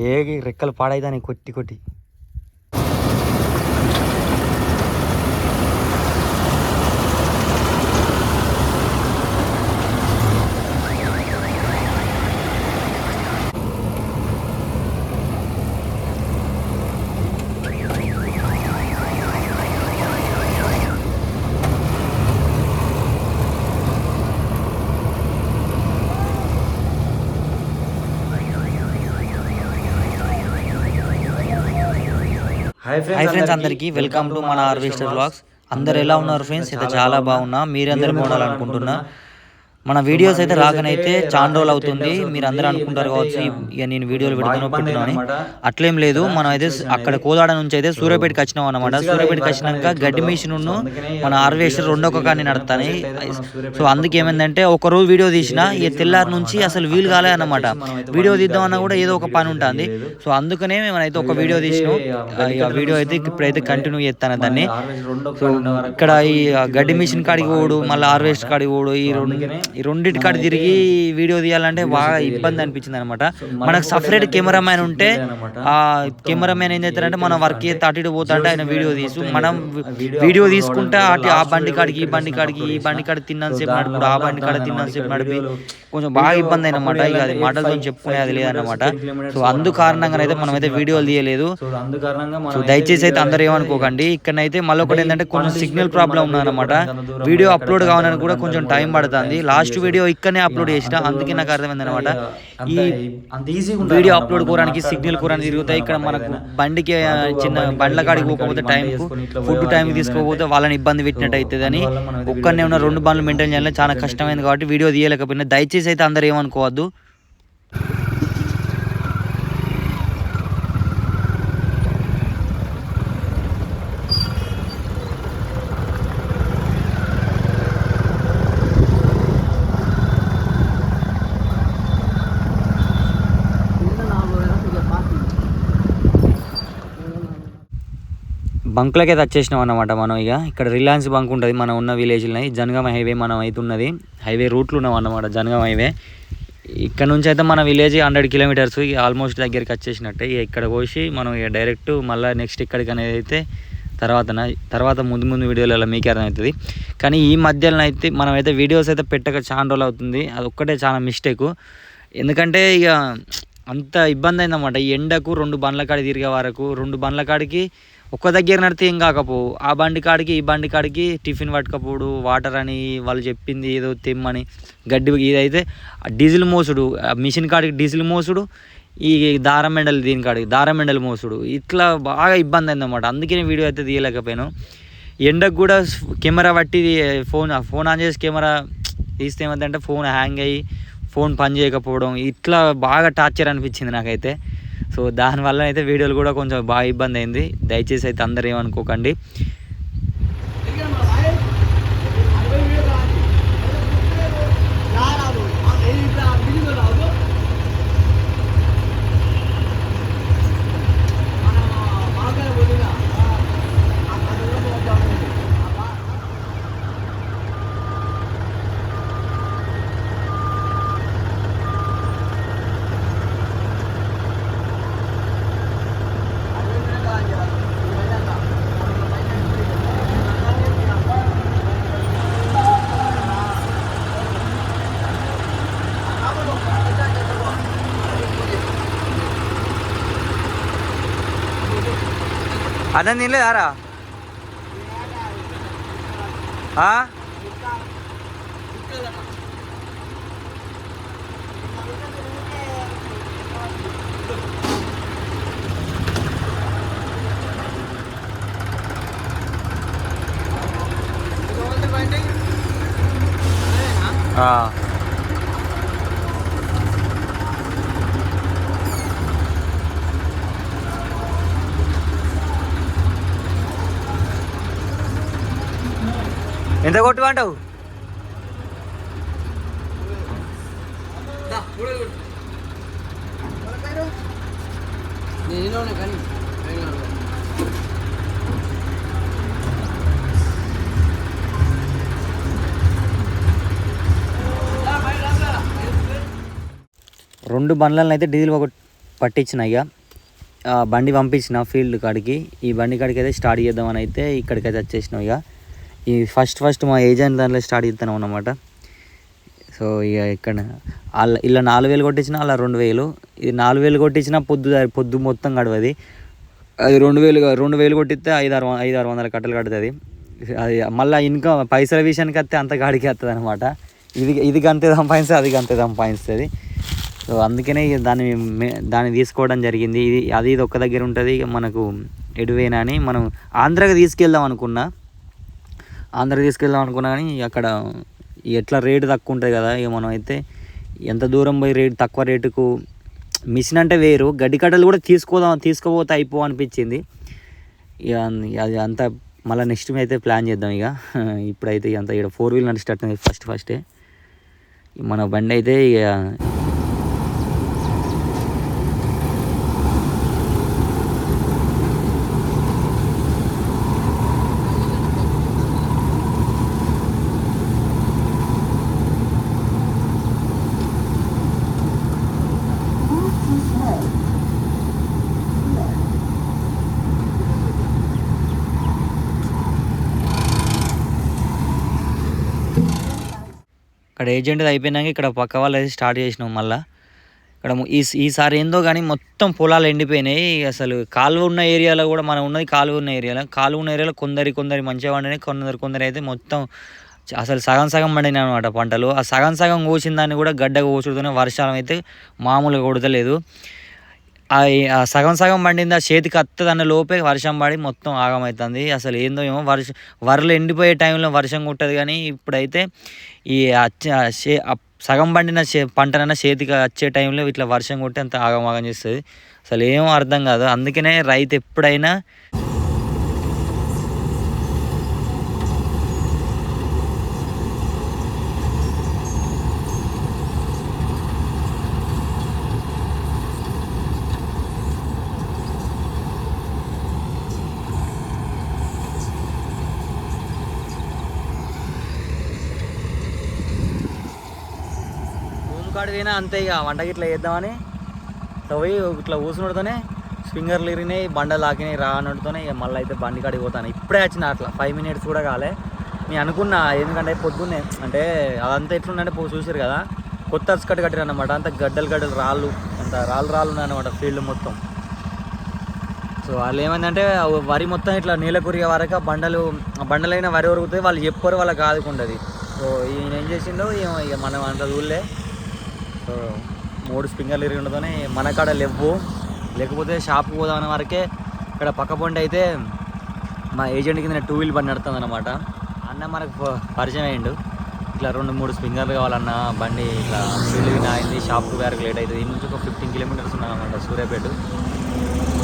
ఏ రెక్కలు పాడైదాని కొట్టి కొట్టి హాయ్ ఫ్రెండ్స్ అందరికీ వెల్కమ్ టు మన హార్వెస్టర్ బ్లాగ్స్ అందరు ఎలా ఉన్నారు ఫ్రెండ్స్ అయితే చాలా బాగున్నా. మీరందరూ బాగుండాలనుకుంటున్నా. మన వీడియోస్ అయితే రాకనైతే చాలా రోజులు అవుతుంది. మీరు అందరూ అనుకుంటారు కావచ్చు ఇక నేను వీడియోలు పెడుతున్నా పెట్టున్నాను అట్లేం లేదు. మనం అయితే అక్కడ కోదాడ నుంచి అయితే సూర్యాపేటకి వచ్చినాం అనమాట సూర్యాపేటకి వచ్చినాక గడ్డి మిషన్ మన హార్వెస్టర్ రెండొక కానీ నడుతాయి సో అందుకే ఏమైందంటే ఒక రోజు వీడియో తీసిన ఇక తెల్లారి నుంచి అసలు వీలు కాలే అన్నమాట. వీడియో తీద్దామన్నా కూడా ఏదో ఒక పని ఉంటుంది. సో అందుకనే మేమైతే ఒక వీడియో తీసినాం. ఇక వీడియో అయితే ఇప్పుడైతే కంటిన్యూ చేస్తాను దాన్ని. సో ఇక్కడ ఈ గడ్డి మిషన్ కాడికి పోడు మళ్ళీ హార్వెస్ట్ కాడికి పోడు. ఈ రెండు ఈ రెండింటి కాడ తిరిగి వీడియో తీయాలంటే బాగా ఇబ్బంది అనిపించింది అనమాట మనకు సపరేట్ కెమెరామ్యాన్ ఉంటే ఆ కెమెరామ్యాన్ ఏం చేస్తారంటే మనం వర్క్ అటు ఇటు పోతా అంటే ఆయన వీడియో తీసు మనం వీడియో తీసుకుంటా అటు ఆ బండి కాడికి ఈ బండి కాడికి ఈ బండి కాడ తిన్నంతసేపు నడుపుడు ఆ బండి కాడ తిన్నంతసేపు నడిపి కొంచెం బాగా ఇబ్బంది అయినమాట ఇక అది మాటలతో చెప్పుకునే అది లేదన్నమాట. సో అందు కారణంగా అయితే మనం అయితే వీడియోలు తీయలేదు. సో దయచేసి అయితే అందరూ ఏమనుకోకండి. ఇక్కడైతే మళ్ళీ ఒకటి ఏంటంటే కొంచెం సిగ్నల్ ప్రాబ్లం ఉందన్నమాట వీడియో అప్లోడ్ కావాలని కూడా కొంచెం టైం పడుతుంది లాస్ట్ వీడియో ఇక్కడనే అప్లోడ్ చేసిన అందుకే నాకు అర్థమైంది అనమాట ఈ వీడియో అప్లోడ్ కోరానికి సిగ్నల్ కోరానికి తిరుగుతాయి. ఇక్కడ మనకు బండికి చిన్న బండ్ల కాడికి పోకపోతే టైంకు ఫుడ్ టైంకి తీసుకోకపోతే వాళ్ళని ఇబ్బంది పెట్టినట్టు అవుతుంది అని ఒక్కనే ఉన్న రెండు బండ్లు మెయింటైన్ చేయాలి చాలా కష్టమైంది కాబట్టి వీడియో తీయలేకపోయినా దయచేసి అయితే అందరు ఏమనుకోవద్దు. బంకులకే వచ్చేసినాం అన్నమాట మనం ఇక. ఇక్కడ రిలయన్స్ బంక్ ఉంటుంది మనం ఉన్న విలేజ్లో జనగామ హైవే మనం అవుతున్నది ఉన్నది. హైవే రూట్లు ఉన్నాం అన్నమాట జనగామ హైవే. ఇక్కడ నుంచి అయితే మన విలేజ్ హండ్రెడ్ కిలోమీటర్స్ ఇక ఆల్మోస్ట్ దగ్గరికి వచ్చేసినట్టే ఇక ఇక్కడ పోసి మనం ఇక డైరెక్ట్ మళ్ళీ నెక్స్ట్ ఇక్కడికి అనేది అయితే తర్వాత తర్వాత ముందు ముందు వీడియోలలో మీకే అర్థమవుతుంది. కానీ ఈ మధ్యలో అయితే మనం అయితే వీడియోస్ అయితే పెట్టక చాలా రోజులు అవుతుంది. అది ఒక్కటే చాలా మిస్టేక్ ఎందుకంటే ఇక అంత ఇబ్బంది అయిందన్నమాట. ఈ ఎండకు రెండు బండ్ల కాడి తిరిగే వరకు రెండు బండ్ల కాడికి ఒక్క దగ్గర నడితే ఏం కాకపోవు. ఆ బండి కాడికి ఈ బండి కాడికి టిఫిన్ పట్టుకపోడు వాటర్ అని వాళ్ళు చెప్పింది ఏదో తెమ్మని గడ్డి ఇదైతే డీజిల్ మోసుడు మిషన్ కాడికి డీజిల్ మోసుడు ఈ దారం మెండలు దీని కాడికి దారం ఎండలు మోసుడు. ఇట్లా బాగా ఇబ్బంది అయిందన్నమాట. అందుకే నేను వీడియో అయితే తీయలేకపోయాను. ఎండకు కూడా కెమెరా పట్టి ఫోన్ ఫోన్ ఆన్ చేసి కెమెరా తీస్తే ఏమంటే ఫోన్ హ్యాంగ్ అయ్యి ఫోన్ పని చేయకపోవడం ఇట్లా బాగా టార్చర్ అనిపించింది నాకైతే. సో దానివల్ల అయితే వీడియోలు కూడా కొంచెం బాగా ఇబ్బంది అయింది. దయచేసి అయితే అందరు ఏమనుకోకండి. అన్నం తినలేదారా ఆ? ఆ. ఎంత కొట్టుకుంటావు? నేనులోనే రెండు బండ్లను అయితే డీజిల్ ఒక పట్టించిన ఇక బండి పంపించిన ఫీల్డ్ కాడికి. ఈ బండి కాడికి అయితే స్టార్ట్ చేద్దామని అయితే ఇక్కడికైతే వచ్చేసినాం ఇక ఈ ఫస్ట్ ఫస్ట్ మా ఏజెంట్ దాంట్లో స్టార్ట్ చేస్తున్నాం అన్నమాట. సో ఇక ఇక్కడ వాళ్ళ ఇలా నాలుగు వేలు కొట్టించిన అలా రెండు వేలు. ఇది నాలుగు వేలు కొట్టించిన పొద్దు పొద్దు మొత్తం గడవది. అది రెండు వేలు రెండు వేలు కొట్టిస్తే ఐదు ఆరు ఐదు ఆరు వందల కట్టలు కడుతుంది. అది మళ్ళీ ఇన్కమ్ పైసల విషయానికి వస్తే అంత గాడికి వస్తుంది అనమాట ఇది ఇది గంతే సంపాదిస్తే అది గంతే సంపాదిస్తుంది. సో అందుకనే ఇక దాన్ని దాన్ని తీసుకోవడం జరిగింది. ఇది అది ఇది ఒక్క దగ్గర ఉంటుంది. ఇక మనకు ఎడువేనా అని మనం ఆంధ్రాకి తీసుకెళ్దాం అనుకున్నా ఆంధ్ర తీసుకెళ్దాం అనుకున్నా కానీ అక్కడ ఎట్లా రేటు తక్కువ ఉంటుంది కదా ఇక మనం అయితే ఎంత దూరం పోయి రేటు తక్కువ రేటుకు మిషన్ అంటే వేరు గడ్డి కట్టలు కూడా తీసుకోదాం తీసుకోపోతే అయిపో అనిపించింది. ఇక అది అంతా మళ్ళీ నెక్స్ట్ అయితే ప్లాన్ చేద్దాం ఇక. ఇప్పుడైతే ఇక అంతా ఇక్కడ ఫోర్ వీలర్ నడిచేటట్టు ఫస్ట్ ఫస్టే మన బండి అయితే ఇక అక్కడ ఏజెంట్ అయిపోయినాక ఇక్కడ పక్క వాళ్ళు అయితే స్టార్ట్ చేసినాం మళ్ళా. ఇక్కడ ఈ ఈసారి ఏందో కానీ మొత్తం పొలాలు ఎండిపోయినాయి. అసలు కాలువ ఉన్న ఏరియాలో కూడా మనం ఉన్నది కాలువ ఉన్న ఏరియాలో. కాలువ ఉన్న ఏరియాలో కొందరి కొందరి మంచిగా పండినాయి కొందరు కొందరు అయితే మొత్తం అసలు సగం సగం పండినాయి అనమాట పంటలు. ఆ సగం సగం కోసిన దాన్ని కూడా గడ్డగా కోసుడుతూనే వర్షాలు అయితే మామూలుగా కొడతలేదు. సగం సగం పండింది ఆ చేతికి అత్తది అన్న లోపే వర్షం పడి మొత్తం ఆగమవుతుంది అసలు ఏందో ఏమో వర్షం వరలు ఎండిపోయే టైంలో వర్షం కొట్టదు కానీ ఇప్పుడైతే ఈ చే సగం పండిన చే పంటనన్నా చేతికి వచ్చే టైంలో ఇట్లా వర్షం కొట్టి అంత ఆగమాగం చేస్తుంది. అసలు ఏమో అర్థం కాదు. అందుకనే రైతు ఎప్పుడైనా కాడి పోయినా అంతే ఇక వంటకి ఇట్లా చేద్దామని. ఇట్లా పోయి ఇట్లా కూర్చున్నతోనే స్ప్రింగర్లు ఇరిగినాయి బండలు ఆకినాయి రానట్టుతోనే ఇక మళ్ళీ అయితే బండి కాడికి పోతాను. ఇప్పుడే వచ్చిన అట్లా ఫైవ్ మినిట్స్ కూడా కాలే. నేను అనుకున్నా ఎందుకంటే పొద్దున్నే అంటే అదంతా ఎట్లుందంటే పో చూసారు కదా కొత్త అరచకట్టు కట్టారు అనమాట అంత గడ్డలు గడ్డలు రాళ్ళు అంత రాళ్ళు రాళ్ళు ఉన్నాయి అనమాట ఫీల్డ్ మొత్తం. సో వాళ్ళు ఏమైందంటే వరి మొత్తం ఇట్లా నీళ్ళ కురిగే వరకు ఆ బండలు బండలైన వరి ఉరుగుతాయి వాళ్ళు చెప్పరు వాళ్ళకి ఆదుకుంటుంది సో ఈయన ఏం చేసిండో ఇక మనం అంత చూడలే. సో మూడు స్ప్రింగర్లు ఇరిగి మన కాడ లేవు. లేకపోతే షాప్కి పోదామనే వరకే ఇక్కడ పక్క పొండి అయితే మా ఏజెంట్ కింద టూ వీల్ బండి నడుతుంది అనమాట అన్న మనకు ప- పరిచయం అయ్యిండు. ఇట్లా రెండు మూడు స్ప్రింగర్లు కావాలన్న బండి ఇట్లా ఫీల్డ్ అయింది షాప్కి వేరకు లేట్ అవుతుంది. ఈ నుంచి ఒక ఫిఫ్టీన్ కిలోమీటర్స్ ఉన్నానమాట సూర్యాపేట.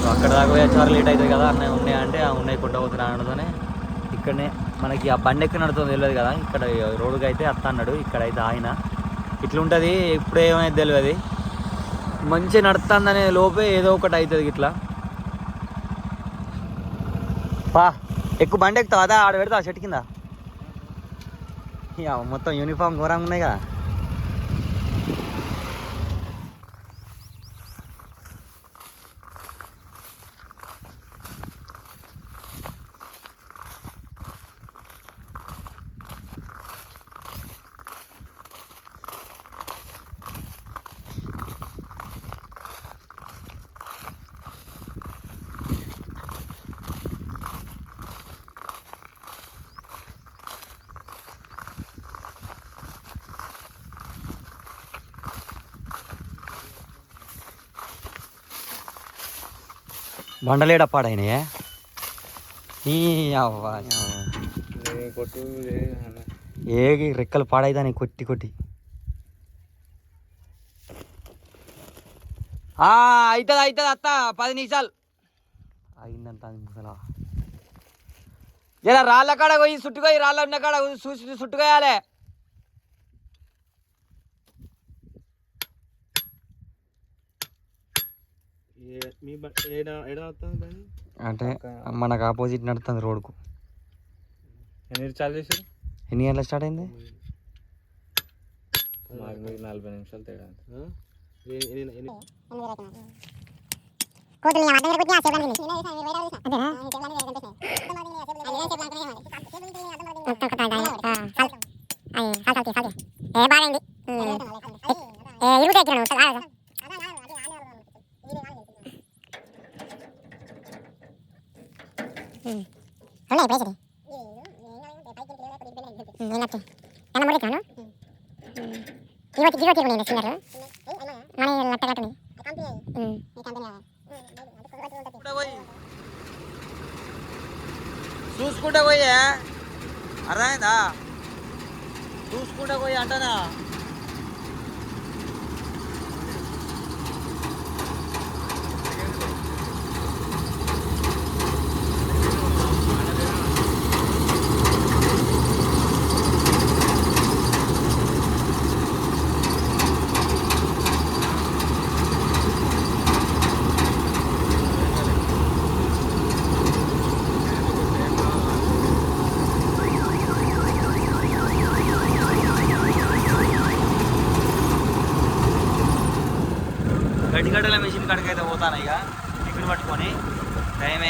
సో అక్కడ దాకా పోయేసారి లేట్ అవుతుంది కదా అన్నయ్య ఉన్నాయి అంటే ఆ ఉన్నాయి కొట్ట పోతున్నా అనడంతోనే ఇక్కడనే మనకి ఆ బండి ఎక్కడ నడుతుంది తెలియదు కదా. ఇక్కడ రోడ్డుకి అయితే అత్త అన్నాడు ఇక్కడైతే ఆయన. ఇట్లుంటుంది ఇప్పుడు ఏమైంది తెలియదు మంచిగా నడుతుందనే లోపే ఏదో ఒకటి అవుతుంది ఇట్లా పా ఎక్కువ బండి ఎక్కుతావు? అదా ఆడ పెడతావు చెట్టు కింద? ఇక మొత్తం యూనిఫామ్ ఘోరంగా ఉన్నాయి కదా. బండలేడప్పాడాయనయే పాడైనాయే ఈ అవ్వ. కొట్టు ఏ రెక్కలు పాడైదాని కొట్టి కొట్టి. అవుతుంది అవుతుంది అత్త పది నిమిషాలు. అయిందంత ముసలా ఇలా రాళ్ళ కాడ పోయి చుట్టుకోయి రాళ్ళ ఉన్న కాడ చూసి చుట్టుకోయాలి మీ ఏడా ఏడా వస్తుంది బండి అంటే మనకు ఆపోజిట్ నడుతుంది రోడ్కు ఎన్ని చాలు చేశారు ఎన్ని గంటలకు స్టార్ట్ అయింది నలభై నిమిషాలు తేడా ఏ- ఏ- అర్థం దగ్గర కొట్టినా సేవలు అంతేనా మొత్తం కథ అంతా. ఆ, చాలు. అయ్యి, చాలు, చాలు, చాలు. ఏ బాగైంది ఏ ఇరుగుతాయి ఇక్కడ నువ్వు. ఆగు. ఉమ్. ఉన్నాయి పైసలు ఏంటంటే ఎన్న ముడికాను ఇవతి ఇవతి ఉన్నాయి చిన్నారు మన లట్ట కట్టని చూసుకుంటా పోయే అర్థమైందా చూసుకుంటా పోయి అంటనా గడ్డిగడ్డల మిషన్ కాడికి అయితే పోతాను ఇక టిఫిన్ పట్టుకొని టైం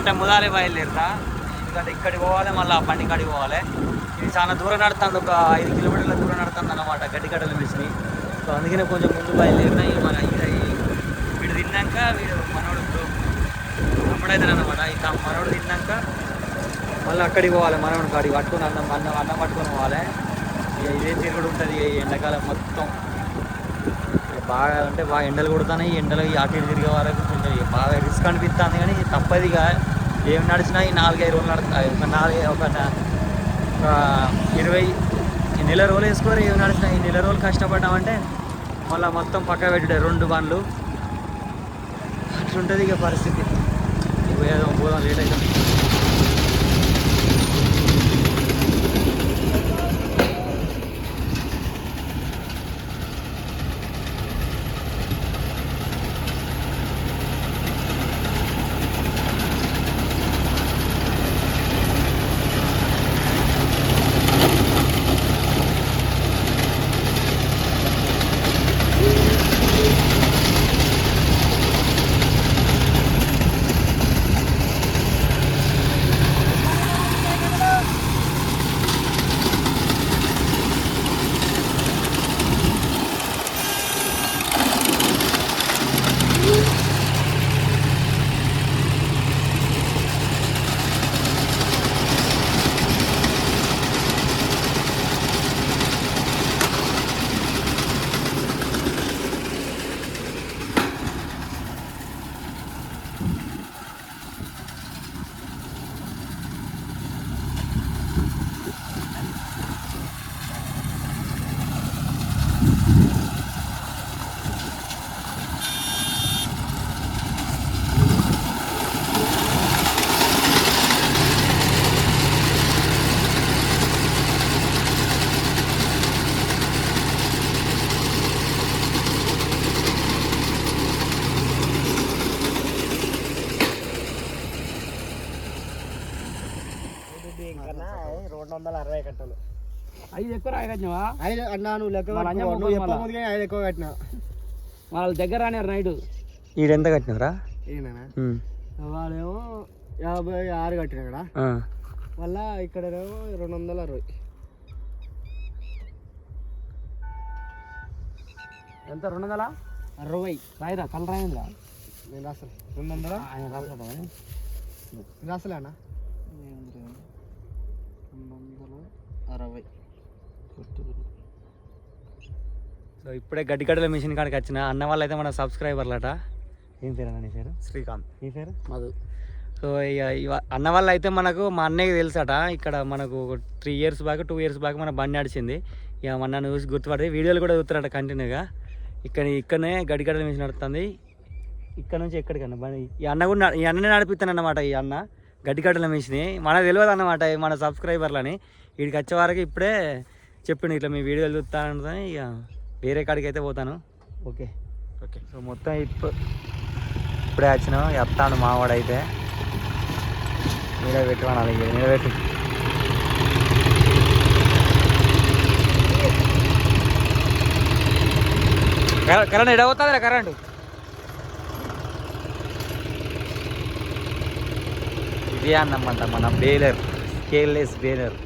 అంటే ముదాలి బయలుదేరుతా. ఎందుకంటే ఇక్కడికి పోవాలి మళ్ళీ ఆ బండి కాడికి పోవాలి. ఇది చాలా దూరం నడుతుంది ఒక ఐదు కిలోమీటర్ల దూరం నడుతుంది అన్నమాట గడ్డిగడ్డల మిషన్. సో అందుకనే కొంచెం ముందు బయలుదేరినా మన వీడు తిన్నాక వీడు మనోడు ఇప్పుడు అప్పుడైతే అనమాట ఇక మనోడు తిన్నాక మళ్ళీ అక్కడికి పోవాలి మనోడు కాడికి పట్టుకుని అన్నం అన్నం అన్నం పట్టుకొని పోవాలి. ఇక ఇదే తిరుగుడు ఉంటుంది ఎండాకాలం మొత్తం. బాగా అంటే బాగా ఎండలు కొడుతున్నాయి ఎండలు ఈ అటు తిరిగే వరకు కొంచెం బాగా రిస్క్ అనిపిస్తుంది కానీ తప్పదిగా ఏం నడిచినా ఈ నాలుగైదు రోజులు నడుస్తాయి. ఒక నాలుగు ఒక ఒక ఇరవై ఈ నెల రోజులు వేసుకోరు. ఏం నడిచినా ఈ నెల రోజులు కష్టపడ్డామంటే మళ్ళీ మొత్తం పక్క పెట్టుడే రెండు బండ్లు. అట్లుంటుంది ఇక పరిస్థితి. ఇక పోదాం లేట్ అవుతుంది ఎక్కువ రాయకచ్చినావా ఐదు అన్నా నువ్వు లెక్క వాళ్ళ అన్నం కట్టుకో. నువ్వు పోతుంది చెప్ప ముందుగా ఐదు ఎక్కువ కట్టినా. వాళ్ళ దగ్గర రానివారు నైట్ ఈడెంత కట్టినరా ఏనా వాడేమో యాభై ఆరు కట్టిన ఇక్కడ మళ్ళా ఇక్కడేమో రెండు వందల అరవై. ఎంత రెండు వందల? అరవై. రాయిరా కల్ రాయిందిరా. నేను రాస్తాను. రెండు వందల? ఆయన రాస్తాడా నేను రాస్తలేనా రెండు వందల అరవై. సో ఇప్పుడే గడ్డిగడ్డల మిషన్ కాడికి వచ్చిన. అన్న వాళ్ళు అయితే మన సబ్స్క్రైబర్లట. ఏం పేరు అన్న నీ పేరు? శ్రీకాంత్. నీ పేరు? మధు. సో ఇక అన్న వాళ్ళు అయితే మనకు మా అన్నయ్యకి తెలుసట ఇక్కడ మనకు three years back two years back మన బండి నడిచింది. ఇక మన నన్ను చూసి గుర్తుపడి వీడియోలు కూడా చూస్తారట కంటిన్యూగా. ఇక్కడ ఇక్కడనే గడ్డిగడ్డల మిషన్ నడుస్తుంది ఇక్కడ నుంచి ఎక్కడికన్నా? బండి ఈ అన్న కూడా ఈ అన్ననే నడిపిస్తాను అన్నమాట ఈ అన్న. గడ్డిగడ్డల మిషన్. మనకు తెలియదు అన్నమాట ఈ మన సబ్స్క్రైబర్లని. వీడికి వచ్చే వరకు ఇప్పుడే చెప్పిండు ఇట్లా మీ వీడియోలు చూస్తాను ఇక వేరే కాడికి అయితే పోతాను. ఓకే. ఓకే. సో మొత్తం ఇప్పుడు ఇప్పుడే వచ్చినాం చెప్తాను మావాడైతే మీరే పెట్టుకోవాలి నిలబెట్టి. కరెంట్ ఎడ పోతుంది కరెంటు? ఇదే అన్నమాట మన బేలర్ స్కేల్లెస్ బేలర్.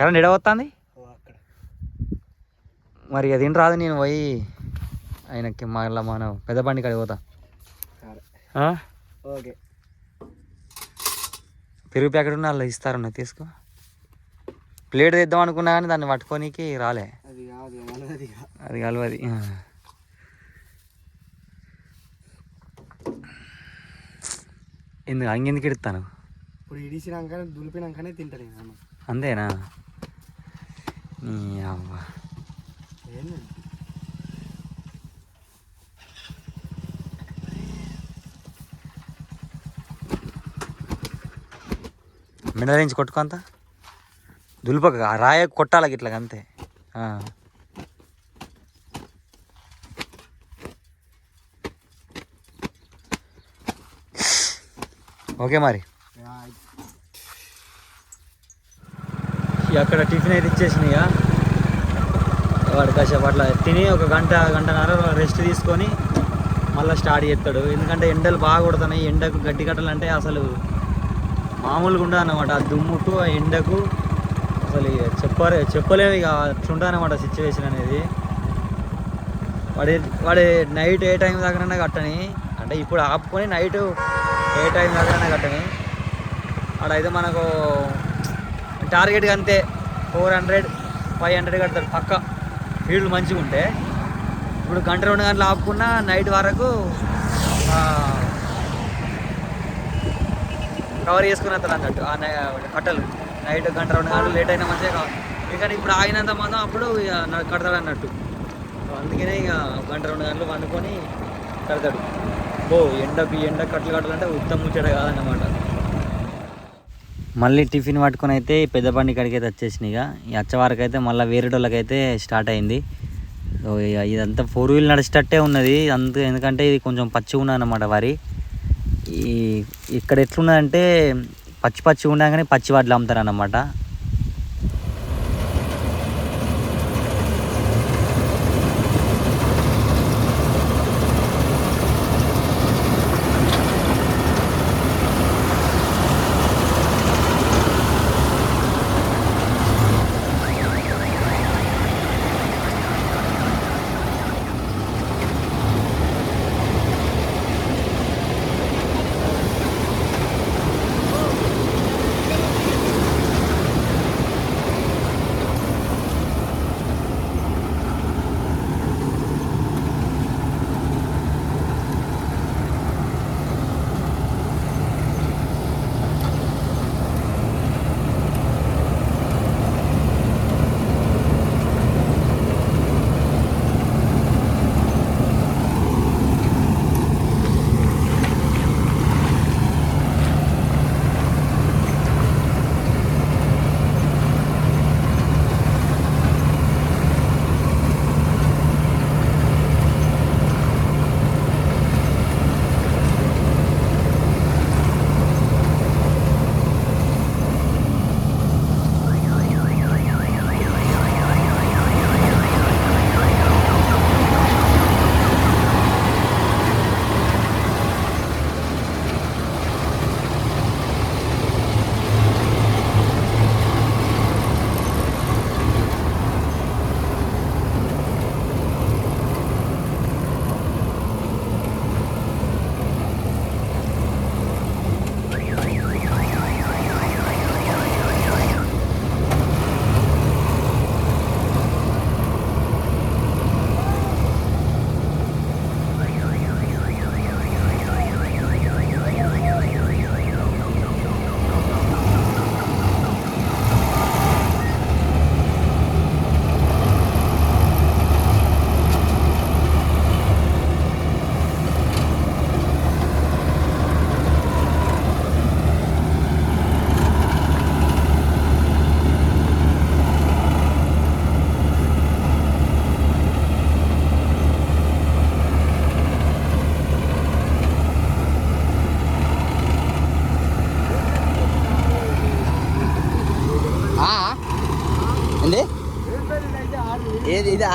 కరెంట్ ఎడ పోతుంది? ఓ అక్కడ. మరి అది ఏంటి రాదు నేను పోయి ఆయనకి మళ్ళీ మన పెద్ద బండి కాడికి పోతా? ఓకే. పెరుగు ప్యాకెట్ ఉన్న వాళ్ళు ఇస్తారన్న తీసుకో. ప్లేట్ తెద్దాం అనుకున్నా కానీ దాన్ని పట్టుకోనీకి రాలే. అది కలవది. ఎందుకు అంగెందుకు ఎడుతాను ఇప్పుడు ఇడిసినాకనే దులిపినాకనే తింటాను అన్నం. అంతేనా? నీ అవ్వ మినరించి కొట్టుకో అంత. దులుపక ఆ రాయ కొట్టాలి ఇట్లా అంతే. ఓకే మరి ఇక అక్కడ టిఫిన్ అయితే ఇచ్చేసినాయి ఇక. వాడు కాసేపు అట్లా తిని ఒక గంట గంటన్నర రెస్ట్ తీసుకొని మళ్ళీ స్టార్ట్ చేస్తాడు. ఎందుకంటే ఎండలు బాగా కొడుతున్నాయి. ఎండకు గడ్డి కట్టాలంటే అసలు మామూలుగా ఉండదు అనమాట ఆ దుమ్ముకు ఆ ఎండకు అసలు ఇక చెప్పలే చెప్పలేము ఇక. అట్లుంటానమాట అనమాట సిచ్యువేషన్ అనేది. వాడి వాడి నైట్ ఏ టైం దాకానైనా కట్టని. అంటే ఇప్పుడు ఆపుకొని నైట్ ఏ టైం దాకానైనా కట్టని. ఆడైతే మనకు టార్గెట్ అంతే. ఫోర్ హండ్రెడ్ ఫైవ్ హండ్రెడ్ కడతాడు పక్క. ఫీల్డ్ మంచిగా ఉంటే ఇప్పుడు గంట రెండు గంటలు ఆపుకున్నా నైట్ వరకు కవర్ చేసుకుని వస్తాడు అన్నట్టు ఆ కట్టలు. నైట్ గంట రెండు గంటలు లేట్ అయినా మంచిగా కావాలి ఎందుకంటే ఇప్పుడు ఆగినంత మందం అప్పుడు ఇక కడతాడు అన్నట్టు. అందుకనే ఇక గంట రెండు గంటలు వండుకొని కడతాడు. ఓ ఎండకు ఎండ కట్టలు కట్టాలంటే ఉత్తమ ముచ్చట కాదన్నమాట. మళ్ళీ టిఫిన్ పట్టుకొని అయితే ఈ పెద్ద బండి అయితే వచ్చేసినాయి ఇక. ఈ వచ్చే అయితే మళ్ళీ వేరేటోళ్ళకైతే స్టార్ట్ అయింది. సో ఇదంతా ఫోర్ వీల్ నడిచేటట్టే ఉన్నది. అంత ఎందుకంటే ఇది కొంచెం పచ్చి ఉన్నది వరి. ఈ ఇక్కడ ఎట్లున్నదంటే పచ్చి పచ్చి ఉండగానే పచ్చి వడ్లు అమ్ముతారు అన్నమాట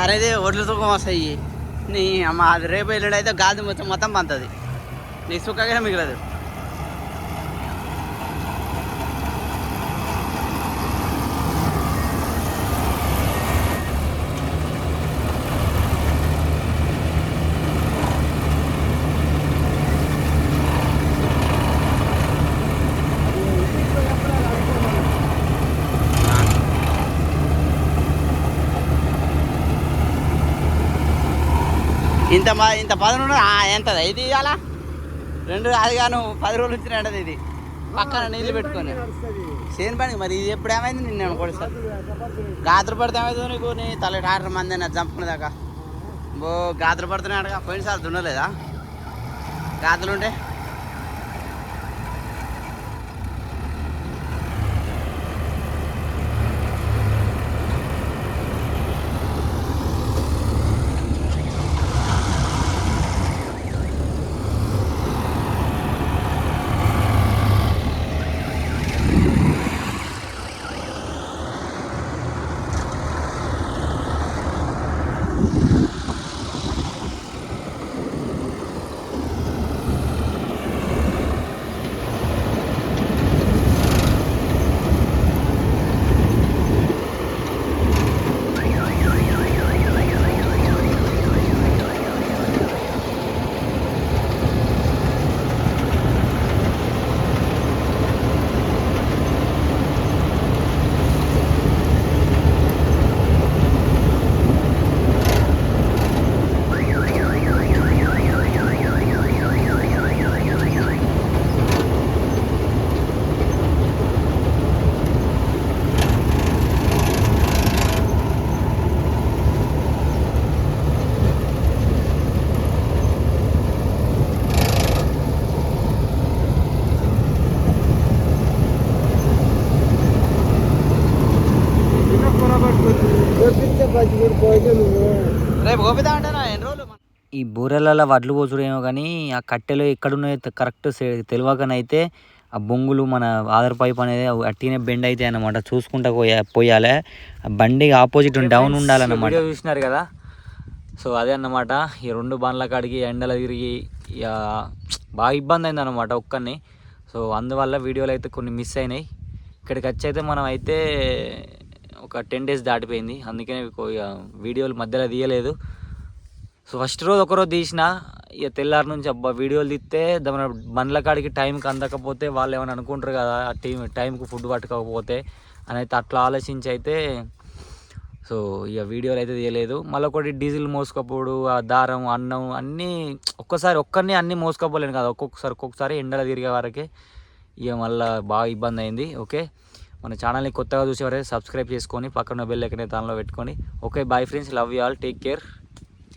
అరేదే ఒడ్లు సుఖం వస్తాయి. నీ అమ్మ అది రేపు ఎల్లుండి గాలి మొత్తం మొత్తం పంతది. నీ సుఖంగా మిగలదు. ఇంత మా ఇంత పదను ఎంత ఇది ఇవాళ? రెండు అది గాను పది రోజులు ఇచ్చినది ఇది. పక్కన నీళ్ళు పెట్టుకొని. చేను పని మరి ఇది ఎప్పుడు ఏమైంది నిన్న అనుకోండి సార్ గాత్ర పడితే ఏమైంది నీకు? నీ తల డాక్టర్ మంది నా చంపుకునే దాకా. బో గాత్ర పడుతున్నాడుగా పోయినసారి దున్నలేదా? గాతులు ఉంటే రేపు గోపితా అంటారా ఎన్ని రోజులు బూరెలలో వడ్లు పోచుడేమో కానీ ఆ కట్టెలు ఎక్కడున్నాయో కరెక్ట్ తెలియకనైతే ఆ బొంగులు మన ఆధార్ పైప్ అనేది అట్టినే బెండ్ అయితే అనమాట చూసుకుంటా పోయా పోయాలి. ఆ బండి ఆపోజిట్ డౌన్ ఉండాలన్నమాట. వీడియో చూసినారు కదా? సో అదే అన్నమాట. ఈ రెండు బండ్ల కాడికి ఎండల తిరిగి ఇక బాగా ఇబ్బంది అయింది అనమాట ఒక్కరిని సో అందువల్ల వీడియోలు అయితే కొన్ని మిస్ అయినాయి. ఇక్కడికి వచ్చి అయితే మనం అయితే ఒక టెన్ డేస్ దాటిపోయింది. అందుకనే వీడియోలు మధ్యలో తీయలేదు. సో ఫస్ట్ రోజు ఒకరోజు తీసిన ఇక తెల్లారి నుంచి అబ్బా వీడియోలు తీస్తే మన బండ్ల కాడికి టైంకి అందకపోతే వాళ్ళు ఏమైనా అనుకుంటారు కదా ఆ టైం టైంకి ఫుడ్ పట్టకపోతే అని అయితే అట్లా ఆలోచించి అయితే సో ఇక వీడియోలు అయితే తీయలేదు. మళ్ళీ ఒకటి డీజిల్ మోసుకపోడు ఆ దారం అన్నం అన్నీ ఒక్కసారి ఒక్కరిని అన్నీ మోసుకపోలేను కదా ఒక్కొక్కసారి ఒక్కొక్కసారి ఎండల తిరిగే వరకే ఇక మళ్ళీ బాగా ఇబ్బంది అయింది. ఓకే మన ఛానల్ని కొత్తగా చూసేవారే సబ్స్క్రైబ్ చేసుకొని పక్కన బెల్ ఎక్కనే దానిలో పెట్టుకొని. Okay bye friends love you all take care